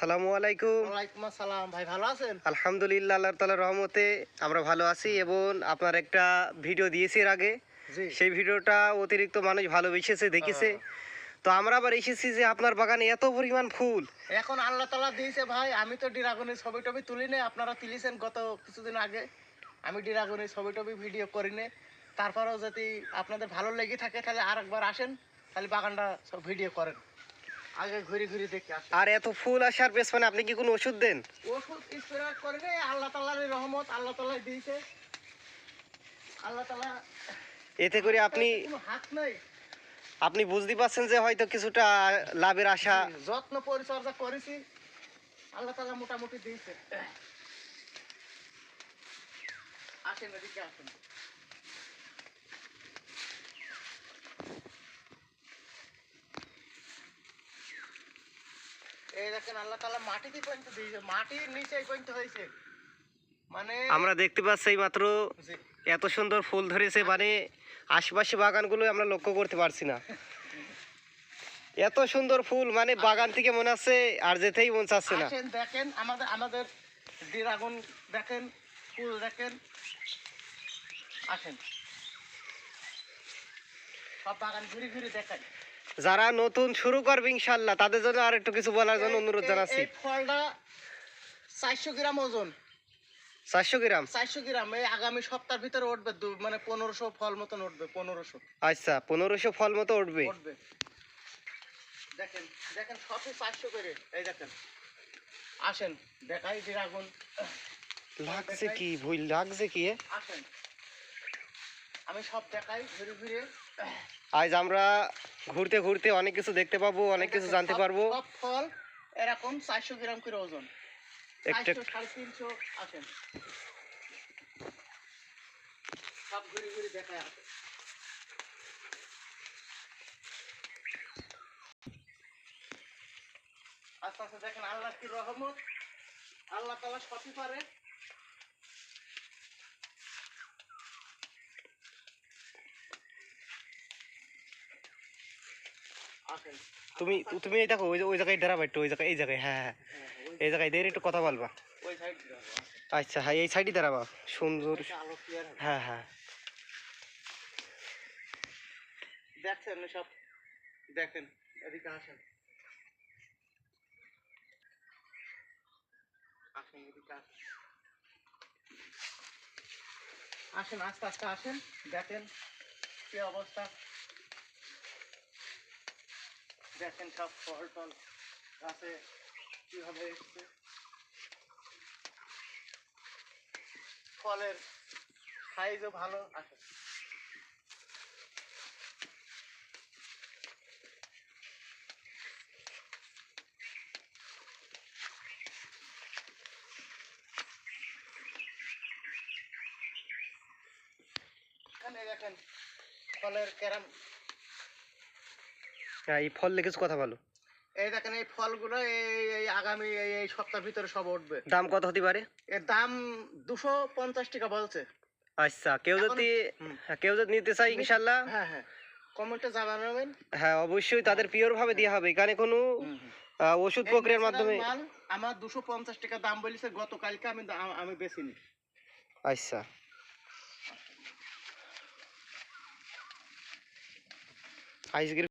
আসসালামু আলাইকুম। ওয়ালাইকুম আসসালাম। ভাই ভালো আছেন? আলহামদুলিল্লাহ আল্লাহ তালার রহমতে আমরা ভালো আছি এবং আপনার একটা ভিডিও দিয়েছি এর আগে। সেই ভিডিওটা অতিরিক্ত মানুষ ভালোবেসেছে দেখেছে। তো আমরা আবার এসেছি যে আপনার বাগানে এত পরিমাণ ফুল। এখন আল্লাহ তালা দিয়েছে ভাই আমি তো ডিরাগনের ছবি টবি তুলি নে আপনারা তুলিছেন গত কিছুদিন আগে। আমি ডিরাগনের ছবি টবি ভিডিও করি নে তারপরেও যদি আপনাদের ভালো লেগে থাকে তাহলে আরেকবার আসেন তাহলে বাগানটা সব ভিডিও করেন। আগে ঘুরে ঘুরে দেখে আর এত ফুল আসার পেছনে আপনি কি কোনো ওষুধ দেন? ওষুধ স্প্রে করে নে আল্লাহ তালার রহমত আল্লাহ দিয়েছে। আল্লাহ এতে করে আপনি হাত নেই। আপনি বুঝতে পারছেন যে হয়তো কিছুটা লাভের আশা। যত্ন পরিচর্যা করেছি আল্লাহ তালা মোটামুটি দিয়েছে। আসেন এদিকে আসেন। এই দেখেন আল্লাহ তালা মাটিতে পর্যন্ত দিয়েছে। মাটির নিচে পর্যন্ত হয়েছে। মানে আমরা দেখতে পাচ্ছি মাত্র এত সুন্দর ফুল ধরেছে মানে আশেপাশে বাগানগুলো আমরা লক্ষ্য করতে পারছি না। এত সুন্দর ফুল মানে বাগান থেকে মনে হচ্ছে আর যেতেই মন চাচ্ছে না। দেখেন আমাদের আমাদের ড্রাগন দেখেন ফুল দেখেন। আসেন। সব বাগান ঘুরে ঘুরে দেখেন যারা নতুন শুরু করবে ইনশাল্লাহ তাদের জন্য আর একটু কিছু বলার জন্য অনুরোধ জানাচ্ছি। ফলটা চারশো গ্রাম ওজন। চারশো গ্রাম? চারশো গ্রাম এই আগামী সপ্তাহের ভিতরে উঠবে মানে পনেরোশো ফল মতন উঠবে পনেরোশো। আচ্ছা পনেরোশো ফল মতো উঠবে? উঠবে। দেখেন দেখেন সবই চারশো করে। এই দেখেন আসেন দেখাই ড্রাগন। লাগছে কি ভুল? লাগছে কি আসেন। আমি সব দেখাই ঘুরে ঘুরে। আজ আমরা ঘুরতে ঘুরতে অনেক কিছু দেখতে পাবো অনেক কিছু দেখেন, জানতে পারব। সব ফল এরকম চারশো গ্রাম করে ওজন। একটা সাড়ে তিনশো আসেন। সব ঘুরে ঘুরে দেখায় আসেন আস্তে আস্তে দেখেন আল্লাহ কি রহমত। আল্লাহ তালা সবই পারে। তুমি তুমি এই দেখো ওই ওই জায়গায় দাঁড়াবা একটু ওই জায়গায় এই জায়গায় হ্যাঁ হ্যাঁ হ্যাঁ, এই জায়গায় দিয়ে একটু কথা বলবা। ওই সাইড আচ্ছা হ্যাঁ এই সাইডে দাঁড়াবা সুন্দর। হ্যাঁ হ্যাঁ। দেখছেন সব? দেখেন এদিকে আসেন। আসেন এদিকে আসেন। আসেন আস্তে আস্তে আসেন। দেখেন কি অবস্থা। দেখেন সব ফল টল গাছে কীভাবে এসছে। ফলের সাইজও ভালো আসে এখানে দেখেন ফলের ক্যারাম। হ্যাঁ এই ফল কিছু কথা বলো। এই দেখেন এই ফলগুলো এই আগামী এই সপ্তাহের ভিতরে সব উঠবে। দাম কত হতে পারে? এর দাম দুশো পঞ্চাশ টাকা বলছে। আচ্ছা কেউ যদি হ্যাঁ, কেউ যদি নিতে চায় ইনশাল্লাহ। হ্যাঁ হ্যাঁ। কমেন্টে জানাবেন। হ্যাঁ অবশ্যই তাদের পিওর ভাবে দেওয়া হবে। এখানে কোনো ওষুধ প্রক্রিয়ার মাধ্যমে আমার দুশো পঞ্চাশ টাকা দাম বলেছে গতকালকে আমি আমি বেশি নি আচ্ছা। আজকের